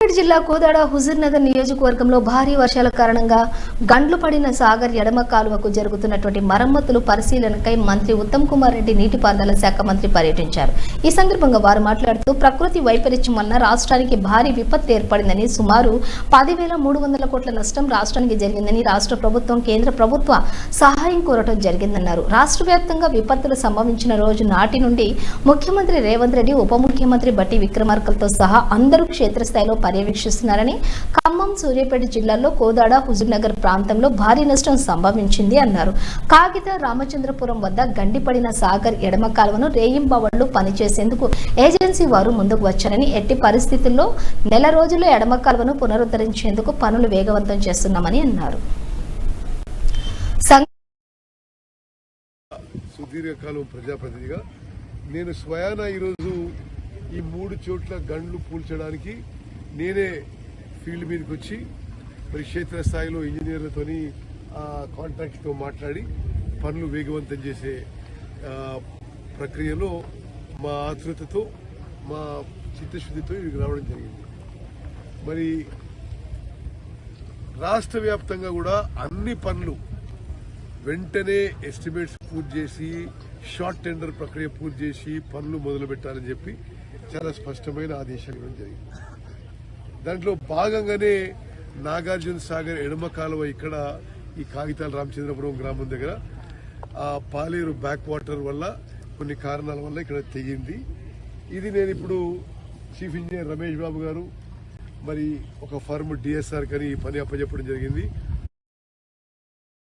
జిల్లా కోదాడ హుజూర్ నగర్ నియోజకవర్గంలో భారీ వర్షాల కారణంగా గండ్లు పడిన సాగర్ ఎడమ కాలువకు జరుగుతున్నటువంటి మరమ్మతులు పరిశీలనకై మంత్రి ఉత్తమ్ కుమార్ రెడ్డి నీటిపారుదల శాఖ మంత్రి పర్యటించారు. ఈ సందర్భంగా వారు మాట్లాడుతూ ప్రకృతి వైపరీత్యం వలన రాష్ట్రానికి భారీ విపత్తు ఏర్పడిందని సుమారు పదివేల మూడు వందల కోట్ల నష్టం రాష్ట్రానికి జరిగిందని రాష్ట్ర ప్రభుత్వం కేంద్ర ప్రభుత్వ సహాయం కోరటం జరిగిందన్నారు. రాష్ట్ర వ్యాప్తంగా విపత్తులు సంభవించిన రోజు నాటి నుండి ముఖ్యమంత్రి రేవంత్ రెడ్డి ఉప ముఖ్యమంత్రి బట్టి విక్రమార్కలతో సహా అందరూ క్షేత్రస్థాయిలో పర్యవేక్షిస్తున్నారని ఖమ్మం సూర్యాపేట జిల్లాల్లో కోదాడ హుజూర్నగర్ ప్రాంతంలో భారీ నష్టం సంభవించింది అన్నారు. కాగిత రామచంద్రపురం వద్ద గండిపడిన సాగర్ ఎడమ కాలువను రేయింబవళ్ళు పనిచేసేందుకు ఏజెన్సీ వారు ముందుకు వచ్చారని ఎట్టి పరిస్థితుల్లో నెల రోజుల్లో ఎడమ కాలువను పునరుద్ధరించేందుకు పనులు వేగవంతం చేస్తున్నామని అన్నారు. సుదీర్ఘకాలం ప్రజాప్రతినిధిగా నేను స్వయాన ఈరోజు ఈ మూడు చోట్ల గండ్లు పూల్చడానికి నేనే ఫీల్డ్ మీదకి వచ్చి మరి క్షేత్రస్థాయిలో ఇంజనీర్లతోని ఆ కాంట్రాక్ట్తో మాట్లాడి పనులు వేగవంతం చేసే ప్రక్రియలో మా ఆతృతతో మా చిత్తశుద్ధితో ఇవి రావడం జరిగింది. మరి రాష్ట్ర వ్యాప్తంగా కూడా అన్ని పనులు వెంటనే ఎస్టిమేట్స్ పూర్తి చేసి షార్ట్ టెండర్ ప్రక్రియ పూర్తి చేసి పనులు మొదలు పెట్టాలని చెప్పి చాలా స్పష్టమైన ఆదేశాలు ఇవ్వడం జరిగింది. దాంట్లో భాగంగానే నాగార్జున సాగర్ ఎడమ కాలువ ఇక్కడ ఈ కాగితాల రామచంద్రపురం గ్రామం దగ్గర. ఆ పాలేరు బ్యాక్ వాటర్ వల్ల కొన్ని కారణాల వల్ల ఇక్కడ తెగింది. ఇది నేను ఇప్పుడు చీఫ్ ఇంజనీర్ రమేష్ బాబు గారు మరి ఒక ఫర్మ్ డిఎస్ఆర్ కని ఈ పని అప్పచెప్పడం జరిగింది.